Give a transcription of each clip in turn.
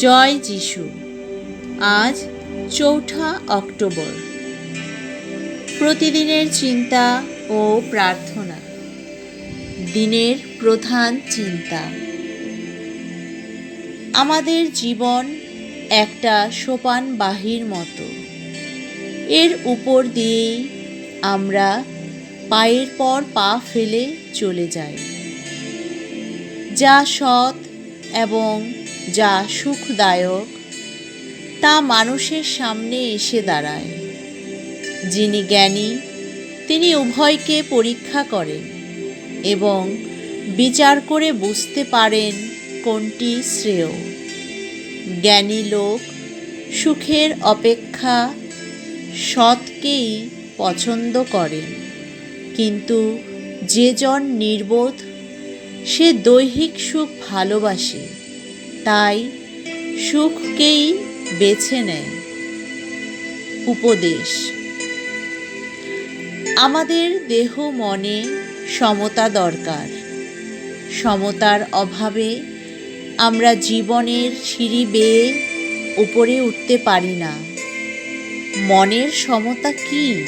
জয় যিশু। আজ চৌঠা অক্টোবর। প্রতিদিনের চিন্তা ও প্রার্থনা। দিনের প্রধান চিন্তা। আমাদের জীবন একটা সোপান বাহির মতো। এর উপর দিয়েই আমরা পায়ের পর পা ফেলে চলে যাই। যা সৎ এবং যা সুখদায়ক, তা মানুষের সামনে এসে দাঁড়ায়। যিনি জ্ঞানী, তিনি উভয়কে পরীক্ষা করেন এবং বিচার করে বুঝতে পারেন কোনটি শ্রেয়। জ্ঞানী লোক সুখের অপেক্ষা সৎকেই পছন্দ করেন। কিন্তু যে জন নির্বোধ, সে দৈহিক সুখ ভালোবাসে। তাই সুখকেই বেছে নেয়। উপদেশ। আমাদের দেহ মনে সমতা দরকার। সমতার অভাবে আমরা জীবনের সিঁড়ি বেয়ে উপরে উঠতে পারি না। মনের সমতা কি?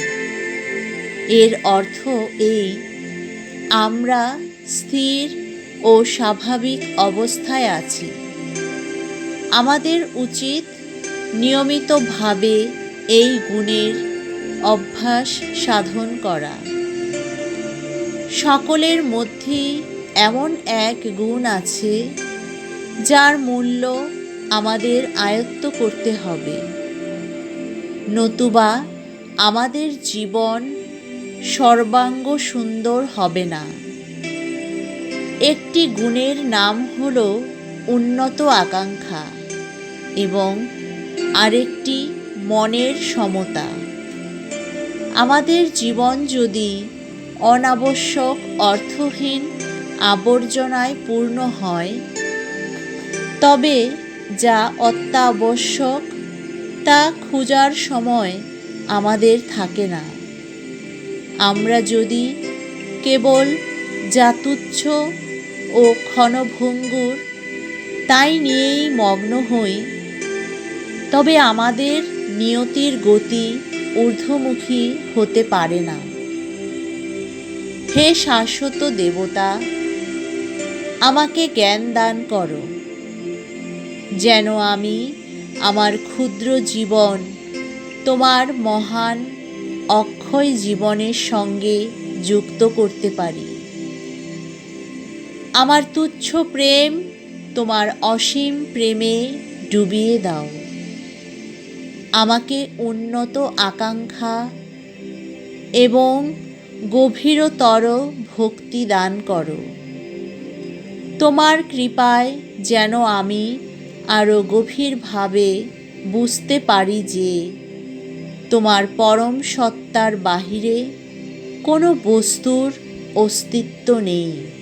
এর অর্থ এই, আমরা স্থির ও স্বাভাবিক অবস্থায় আছি। আমাদের উচিত নিয়মিতভাবে এই গুণের অভ্যাস সাধন করা। সকলের মধ্যেই এমন এক গুণ আছে, যার মূল্য আমাদের আয়ত্ত করতে হবে। নতুবা আমাদের জীবন সর্বাঙ্গ সুন্দর হবে না। একটি গুণের নাম হল উন্নত আকাঙ্ক্ষা। এবং আরেকটি মনের সমতা। আমাদের জীবন যদি অনাবশ্যক, অর্থহীন আবর্জনায় পূর্ণ হয়, তবে যা অত্যাবশ্যক তা খোঁজার সময় আমাদের থাকে না। আমরা যদি কেবল যা তুচ্ছ ও ক্ষণভঙ্গুর, তাই নিয়েই মগ্ন হই তবে আমাদের নিয়তির গতি ঊর্ধ্বমুখী হতে পারে না। হে শাশ্বত দেবতা, আমাকে জ্ঞান দান করো, যেন আমি আমার ক্ষুদ্র জীবন তোমার মহান অক্ষয় জীবনের সঙ্গে যুক্ত করতে পারি। আমার তুচ্ছ প্রেম তোমার অসীম প্রেমে ডুবিয়ে দাও। আমাকে উন্নত আকাঙ্ক্ষা এবং গভীরতর ভক্তি দান করো। তোমার কৃপায় যেন আমি আরও গভীরভাবে বুঝতে পারি যে তোমার পরম সত্তার বাহিরে কোনো বস্তুর অস্তিত্ব নেই।